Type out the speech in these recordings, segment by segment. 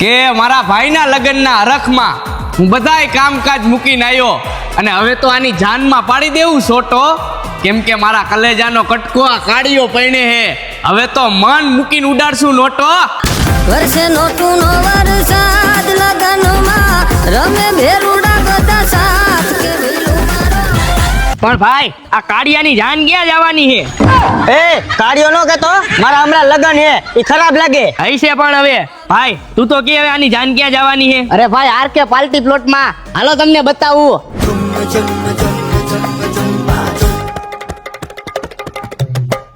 કે મારા ભાઈના લગ્નના હરખમાં હું બધાય કામકાજ મૂકીને આવ્યો અને હવે તો આની જાનમાં પાડી દેવું સોટો. કેમ કે મારા કલેજાનો કટકો આ કાળીઓ પૈણે હે. હવે તો મન મૂકીને ઉડાડશું નોટો. વર્ષે નોટું નો વરસાદ લગનમાં રમે ભેરુડા પણ ભાઈ આ કાળિયાની જાન ક્યાં જવાની છે? એ કાળિયો નો કેતો મારા હમણાં લગન હે એ ખરાબ લાગે. હૈસે પણ હવે. ભાઈ તું તો કે હવે આની જાન ક્યાં જવાની છે? અરે ભાઈ આર કે પાલટી પ્લોટમાં હાલો તમને બતાવું.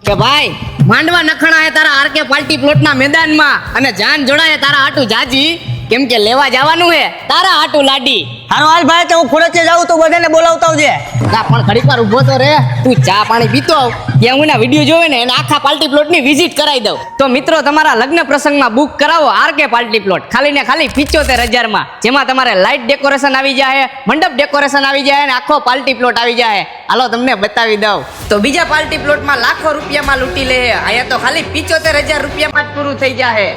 કે ભાઈ માંડવા નખણા હે તારા આર કે પાલટી પ્લોટ ના મેદાન મેદાનમાં અને જાન જોડાય તારા આટુ જાજી. કેમ કે લેવા જવાનું હે તારા હાટુ લાડી. હારો હાલ ભાઈ તો હું ખુરચે જાઉં તો બધાને બોલાવતા આવજે. ના પણ ઘડીક વાર ઊભો તો રે. તું ચા પાણી પીતો આવ. ત્યાં હું ના વીડિયો જોવે ને એને આખા પાર્ટી પ્લોટની વિઝિટ કરાવી દઉં. તો મિત્રો તમારા લગ્ન પ્રસંગમાં બુક કરાવો આર કે પાર્ટી પ્લોટ. ખાલી ને ખાલી પિચોતેર હજારમાં. જેમાં તમારે લાઇટ ડેકોરેશન આવી જાય મંડપ ડેકોરેશન આવી જાય અને આખો પાર્ટી પ્લોટ આવી જાય હાલો તમને બતાવી દઉં. તો બીજા પાર્ટી પ્લોટમાં લાખો રૂપિયામાં લૂંટી લે અહીંયા તો ખાલી પિચોતેર હજાર રૂપિયામાં જ પૂરું થઈ જાય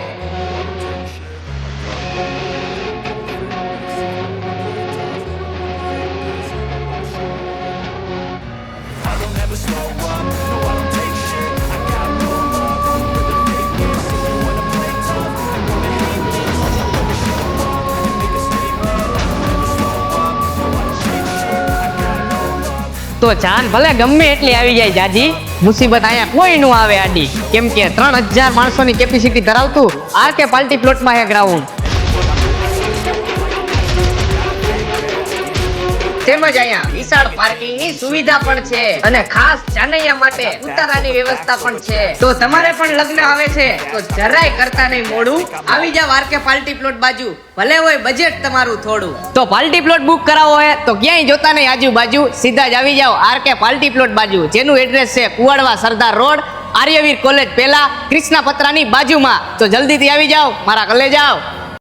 તો જાન ભલે ગમે એટલી આવી જાય જાજી. મુસીબત અહીંયા કોઈ નું આવે આડી. કેમ કે ત્રણ હજાર માણસોની કેપેસિટી ધરાવતું આર કે પાર્ટી પ્લોટમાં હે ગ્રાઉન્ડ તેમજ અહીંયા વિશાળ પાર્કિંગની સુવિધા પણ છે અને ખાસ જાનૈયા માટે ઉતારાની વ્યવસ્થા પણ છે. તો તમારે પણ લગ્ન આવે છે, તો જરાય કરતા નહીં મોડું. આવી જાવ આરકે પાર્ટી પ્લોટ બાજુ. ભલે હોય બજેટ તમારું થોડું. તો પાર્ટી પ્લોટ બુક કરાવો હોય તો ક્યાંય જોતા નહીં આજુબાજુ. સીધા જ આવી જાવ આરકે પાર્ટી પ્લોટ બાજુ. જેનું એડ્રેસ છે કુવાડવા સરદાર રોડ, આર્યવીર કોલેજ પેલા કૃષ્ણા પત્રાની બાજુમાં. તો જલ્દીથી આવી જાવ મારા કલે જાવ